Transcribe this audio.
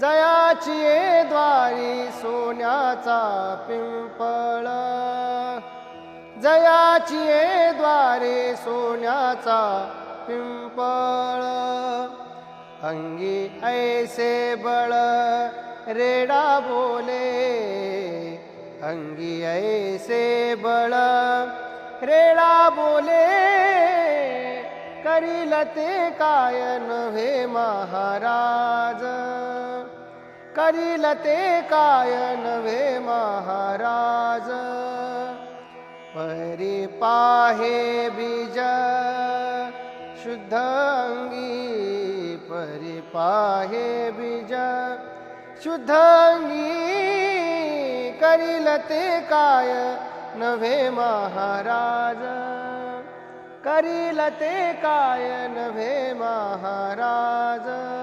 जयाची ये द्वारी सोन्याचा पिंपळ. जयाची द्वारे सोन्याचा पिंपळ. अंगी ऐसे बळ रेडा बोले. अंगी ऐसे बळ रेडा बोले करील ते काय नव्हे महाराज करील ते काय नव्हे महाराज परी पाहे बीज शुद्ध अंगी परी पाहे बीज शुद्ध अंगी करील ते काय? नव्हे महाराज. करील ते काय? नव्हे महाराज.